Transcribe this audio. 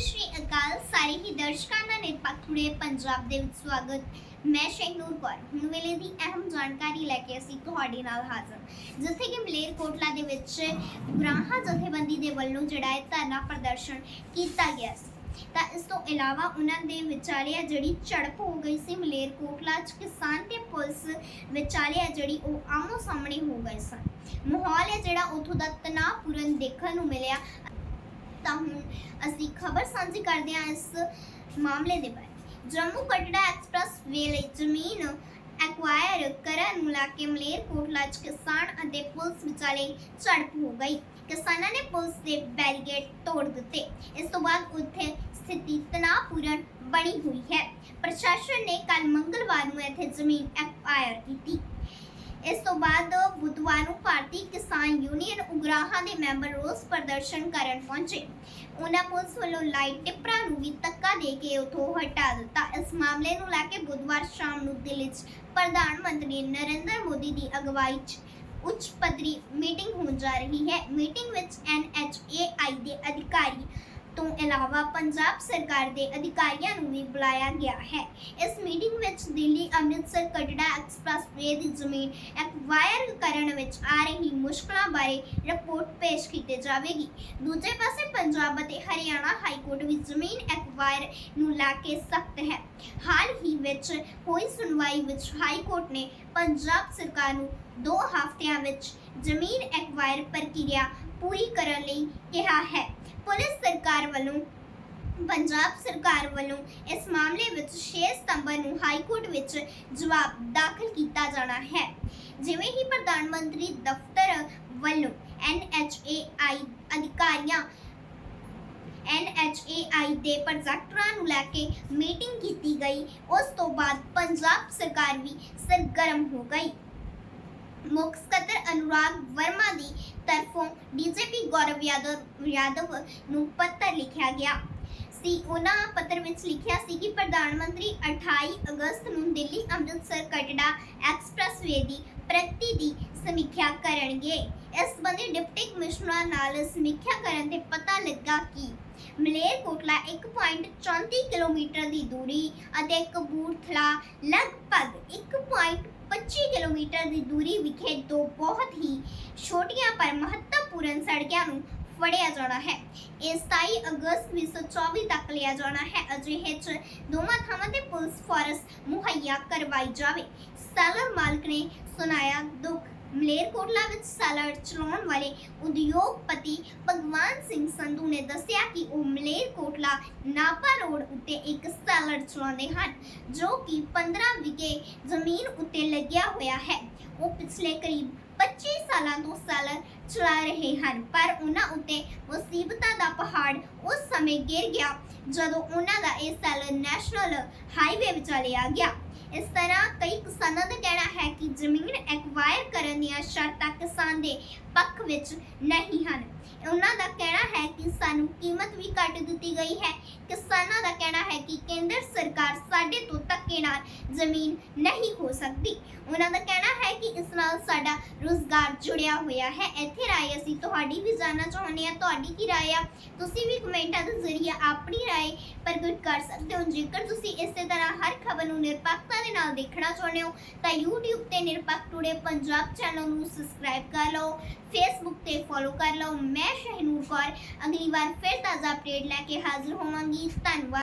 ਸ਼੍ਰੀ ਅਕਾਲ। ਸਾਰੇ ਹੀ ਦਰਸ਼ਕਾਂ ਦਾ ਨਿਰਪੱਖ ਪੰਜਾਬ ਦੇ ਵਿੱਚ ਸਵਾਗਤ। ਮੈਂ ਸ਼ਹਿਨੂਰ ਕੌਰ। ਹੁਣ ਵੇਲੇ ਦੀ ਅਹਿਮ ਜਾਣਕਾਰੀ ਲੈ ਕੇ ਅਸੀਂ ਤੁਹਾਡੇ ਨਾਲ ਹਾਜ਼ਰ। ਜਿੱਥੇ ਕਿ ਮਲੇਰਕੋਟਲਾ ਦੇ ਵਿੱਚ ਗੁਰਾਹਾ ਜਥੇਬੰਦੀ ਦੇ ਵੱਲੋਂ ਜਿਹੜਾ ਹੈ ਧਰਨਾ ਪ੍ਰਦਰਸ਼ਨ ਕੀਤਾ ਗਿਆ ਸੀ। ਤਾਂ ਇਸ ਤੋਂ ਇਲਾਵਾ ਉਹਨਾਂ ਦੇ ਵਿਚਾਲੇ ਜਿਹੜੀ ਝੜਪ ਹੋ ਗਈ ਸੀ ਮਲੇਰਕੋਟਲਾ 'ਚ, ਕਿਸਾਨ ਤੇ ਪੁਲਿਸ ਵਿਚਾਲੇ ਜਿਹੜੀ ਉਹ ਆਮੋ ਸਾਹਮਣੇ ਹੋ ਗਏ ਸਨ। ਮਾਹੌਲ ਹੈ ਜਿਹੜਾ ਉਥੋਂ ਦਾ ਤਣਾਅਪੂਰਨ ਦੇਖਣ ਨੂੰ ਮਿਲਿਆ ਤਾਂ ਹੁਣ ਅਸੀਂ ਖਬਰ ਸਾਂਝੀ ਕਰਦੇ ਹਾਂ ਇਸ ਮਾਮਲੇ ਦੇ ਬਾਰੇ। ਜੰਮੂ ਕਟੜਾ ਐਕਸਪ੍ਰੈਸ ਵੇ ਲਈ ਜ਼ਮੀਨ ਐਕਵਾਇਰ ਕਰਨ ਨੂੰ ਲੈ ਕੇ 'ਚ ਕਿਸਾਨ ਅਤੇ ਪੁਲਿਸ ਵਿਚਾਲੇ ਝੜਪ ਹੋ ਗਈ। ਕਿਸਾਨਾਂ ਨੇ ਪੁਲਿਸ ਦੇ ਬੈਰੀਗੇਡ ਤੋੜ ਦਿੱਤੇ। ਇਸ ਤੋਂ ਬਾਅਦ ਉੱਥੇ ਸਥਿਤੀ ਤਣਾਅਪੂਰਨ ਬਣੀ ਹੋਈ ਹੈ। ਪ੍ਰਸ਼ਾਸਨ ਨੇ ਕੱਲ ਮੰਗਲਵਾਰ ਨੂੰ ਇੱਥੇ ਜ਼ਮੀਨ ਐਕਵਾਇਰ ਕੀਤੀ। ਇਸ ਤੋਂ ਬਾਅਦ ਬੁੱਧਵਾਰ ਨੂੰ ਭਾਰਤੀ ਕਿਸਾਨ ਯੂਨੀਅਨ ਉਗਰਾਹਾਂ ਦੇ ਮੈਂਬਰ ਰੋਸ ਪ੍ਰਦਰਸ਼ਨ ਕਰਨ ਪਹੁੰਚੇ। ਉਹਨਾਂ ਪੁਲਿਸ ਵੱਲੋਂ ਲਾਈਟ ਟਿੱਪਰਾਂ ਨੂੰ ਵੀ ਧੱਕਾ ਦੇ ਕੇ ਉਥੋਂ ਹਟਾ ਦਿੱਤਾ। ਇਸ ਮਾਮਲੇ ਨੂੰ ਲੈ ਕੇ ਬੁੱਧਵਾਰ ਸ਼ਾਮ ਨੂੰ ਦਿੱਲੀ 'ਚ ਪ੍ਰਧਾਨ ਮੰਤਰੀ ਨਰਿੰਦਰ ਮੋਦੀ ਦੀ ਅਗਵਾਈ 'ਚ ਉੱਚ ਪੱਧਰੀ ਮੀਟਿੰਗ ਹੋਣ ਜਾ ਰਹੀ ਹੈ। ਮੀਟਿੰਗ ਵਿੱਚ ਐਨਐਚਏਆਈ ਦੇ ਅਧਿਕਾਰੀ ਤੋਂ ਇਲਾਵਾ ਪੰਜਾਬ ਸਰਕਾਰ ਦੇ ਅਧਿਕਾਰੀਆਂ ਨੂੰ ਵੀ ਬੁਲਾਇਆ ਗਿਆ ਹੈ। ਇਸ ਮੀਟਿੰਗ ਵਿੱਚ ਦਿੱਲੀ, ਅੰਮ੍ਰਿਤਸਰ, ਕਟੜਾ, ਐਕਸਪ੍ਰੈਸ ਵੇ ਦੀ ਜ਼ਮੀਨ ਐਕਵਾਇਰ ਕਰਨ ਵਿੱਚ ਆ ਰਹੀ ਮੁਸ਼ਕਲਾਂ ਬਾਰੇ ਰਿਪੋਰਟ ਪੇਸ਼ ਕੀਤੀ ਜਾਵੇਗੀ। ਦੂਜੇ ਪਾਸੇ ਪੰਜਾਬ ਅਤੇ ਹਰਿਆਣਾ ਹਾਈ ਕੋਰਟ ਵੀ ਜ਼ਮੀਨ ਐਕਵਾਇਰ ਨੂੰ ਲੈ ਕੇ ਸਖਤ ਹੈ। ਹਾਲ ਹੀ ਵਿੱਚ ਹੋਈ ਸੁਣਵਾਈ ਵਿੱਚ ਹਾਈ ਕੋਰਟ ਨੇ ਪੰਜਾਬ ਸਰਕਾਰ ਨੂੰ 2 ਹਫ਼ਤਿਆਂ ਵਿੱਚ ਜ਼ਮੀਨ ਐਕਵਾਇਰ ਪ੍ਰਕਿਰਿਆ ਪੂਰੀ ਕਰਨ ਲਈ ਕਿਹਾ ਹੈ। ਪੁਲਿਸ ਸਰਕਾਰ ਵੱਲੋਂ, ਪੰਜਾਬ ਸਰਕਾਰ ਵੱਲੋਂ ਇਸ ਮਾਮਲੇ ਵਿੱਚ 6 ਸਤੰਬਰ ਨੂੰ ਹਾਈ ਕੋਰਟ ਵਿੱਚ ਜਵਾਬ ਦਾਖਲ ਕੀਤਾ ਜਾਣਾ ਹੈ। ਜਿਵੇਂ ਹੀ ਪ੍ਰਧਾਨ ਮੰਤਰੀ ਦਫ਼ਤਰ ਵੱਲੋਂ ਐਨਐਚਏਆਈ ਅਧਿਕਾਰੀਆਂ ਐਨਐਚਏਆਈ ਦੇ ਪ੍ਰੋਜੈਕਟਰਾਂ ਨੂੰ ਲੈ ਕੇ ਮੀਟਿੰਗ ਕੀਤੀ ਗਈ, ਉਸ ਤੋਂ ਬਾਅਦ ਪੰਜਾਬ ਸਰਕਾਰ ਵੀ ਸਰਗਰਮ ਹੋ ਗਈ। ਮੁੱਖ ਸਕੱਤਰ ਅਨੁਰਾਗ ਵਰਮਾ ਦੀ ਤਰਫੋਂ ਡੀਜੀਪੀ ਗੌਰਵ ਯਾਦਵ ਯਾਦਵ ਨੂੰ ਪੱਤਰ ਲਿਖਿਆ ਗਿਆ। ਸੀ, ਉਹਨਾਂ ਪੱਤਰ ਵਿੱਚ ਲਿਖਿਆ ਸੀ ਕਿ ਪ੍ਰਧਾਨ ਮੰਤਰੀ 28 ਅਗਸਤ ਨੂੰ ਦਿੱਲੀ ਅੰਮ੍ਰਿਤਸਰ, ਕਟੜਾ ਐਕਸਪ੍ਰੈਸਵੇ ਦੀ ਪ੍ਰਗਤੀ ਦੀ ਸਮੀਖਿਆ ਕਰਨਗੇ। ਇਸ ਸੰਬੰਧੀ ਡਿਪਟੀ ਕਮਿਸ਼ਨਰ ਨਾਲ ਸਮੀਖਿਆ ਕਰਨ ਤੇ ਪਤਾ ਲੱਗਾ ਕਿ ਮਲੇਰਕੋਟਲਾ 1.34 ਕਿਲੋਮੀਟਰ ਦੀ ਦੂਰੀ ਅਤੇ ਕਪੂਰਥਲਾ ਲਗਭਗ 1.25 ਕਿਲੋਮੀਟਰ ਦੀ ਦੂਰੀ ਵਿਖੇ ਦੋ ਬਹੁਤ ਹੀ ਛੋਟੀਆਂ ਪਰ ਮਹੱਤਵਪੂਰਨ ਸੜਕਾਂ ਨੂੰ ਫੜਿਆ ਜਾਣਾ ਹੈ। ਇਹ 27 ਅਗਸਤ 2024 ਤੱਕ ਲਿਆ ਜਾਣਾ ਹੈ। ਅਜਿਹੇ ਚ ਦੋਵਾਂ ਥਾਵਾਂ ਤੇ ਪੁਲਿਸ ਫੋਰਸ ਮੁਹੱਈਆ ਕਰਵਾਈ ਜਾਵੇ। ਸੈਲਰ ਮਾਲਕ ਨੇ ਸੁਣਾਇਆ, ਦੁੱਖ ਮਲੇਰਕੋਟਲਾ ਵਿੱਚ ਸੈਲਰ ਚਲਾਉਣ ਵਾਲੇ ਉਦਯੋਗਪਤੀ ਭਗਵਾਨ ਸਿੰਘ ਸੰਧੂ ਨੇ ਦੱਸਿਆ ਕਿ ਉਹ ਮਲੇਰਕੋਟਲਾ ਨਾਪਾ ਰੋਡ ਉੱਤੇ ਇੱਕ ਸੈਲਰ ਚਲਾਉਂਦੇ ਹਨ, ਜੋ ਕਿ 15 ਵਿਗੇ ਜ਼ਮੀਨ ਉੱਤੇ ਲੱਗਿਆ ਹੋਇਆ ਹੈ। ਉਹ ਪਿਛਲੇ ਕਰੀਬ 25 ਸਾਲਾਂ ਤੋਂ ਸੈਲਰ ਚਲਾ ਰਹੇ ਹਨ, ਪਰ ਉਹਨਾਂ ਉੱਤੇ ਮੁਸੀਬਤਾਂ ਦਾ ਪਹਾੜ ਉਸ ਸਮੇਂ ਗਿਰ ਗਿਆ, ਜਦੋਂ ਉਹਨਾਂ ਦਾ ਇਹ ਸੈਲਰ ਨੈਸ਼ਨਲ ਹਾਈਵੇ ਵਿਚਾਲੇ ਆ ਗਿਆ। ਇਸ ਤਰ੍ਹਾਂ ਕਈ ਕਿਸਾਨਾਂ ਦਾ ਕਹਿਣਾ ਹੈ ਕਿ ਜ਼ਮੀਨ ਐਕਵਾਇਰ ਕਰਨ ਦੀਆਂ ਸ਼ਰਤਾਂ ਕਿਸਾਨ ਦੇ ਪੱਖ ਵਿੱਚ ਨਹੀਂ ਹਨ। ਉਹਨਾਂ ਦਾ ਕਹਿਣਾ ਹੈ ਕਿ ਸਾਨੂੰ ਕੀਮਤ ਵੀ ਘੱਟ ਦਿੱਤੀ ਗਈ ਹੈ। ਕਿਸਾਨਾਂ ਦਾ ਕਹਿਣਾ ਹੈ ਕਿ ਕੇਂਦਰ ਸਰਕਾਰ ਸਾਡੇ ਤੋਂ ਧੱਕੇ ਨਾਲ ਜ਼ਮੀਨ ਨਹੀਂ ਹੋ ਸਕਦੀ। ਉਹਨਾਂ ਦਾ ਕਹਿਣਾ ਹੈ ਕਿ ਇਸ ਨਾਲ ਸਾਡਾ ਰੋਜ਼ਗਾਰ ਜੁੜਿਆ ਹੋਇਆ ਹੈ। ਇੱਥੇ ਰਾਏ ਅਸੀਂ ਤੁਹਾਡੀ ਵੀ ਜਾਨਣਾ ਚਾਹੁੰਦੇ ਹਾਂ। ਤੁਹਾਡੀ ਕੀ ਰਾਏ ਆ? ਤੁਸੀਂ ਵੀ ਕਮੈਂਟਾਂ ਦੇ ਜ਼ਰੀਏ ਆਪਣੀ ਰਾਏ ਪ੍ਰਗਟ ਕਰ ਸਕਦੇ ਹੋ। ਜੇਕਰ ਤੁਸੀਂ ਇਸੇ ਤਰ੍ਹਾਂ ਹਰ ਖਬਰ ਨੂੰ ਨਿਰਪੱਖਤਾ ਦੇ ਨਾਲ ਦੇਖਣਾ ਚਾਹੁੰਦੇ ਹੋ, ਤਾਂ YouTube ਤੇ ਨਿਰਪੱਖ ਟੂਡੇ ਪੰਜਾਬ ਚੈਨਲ ਨੂੰ ਸਬਸਕ੍ਰਾਈਬ ਕਰ ਲਓ ਫੇਸਬੁੱਕ ਤੇ ਫੋਲੋ ਕਰ ਲਓ। ਮੈਂ ਸ਼ਹਿਨੂਰ ਕੌਰ, ਅਗਲੀ ਵਾਰ ਫਿਰ ਤਾਜ਼ਾ ਅਪਡੇਟ ਲੈ ਕੇ ਹਾਜ਼ਰ ਹੋਵਾਂਗੀ। ਧੰਨਵਾਦ।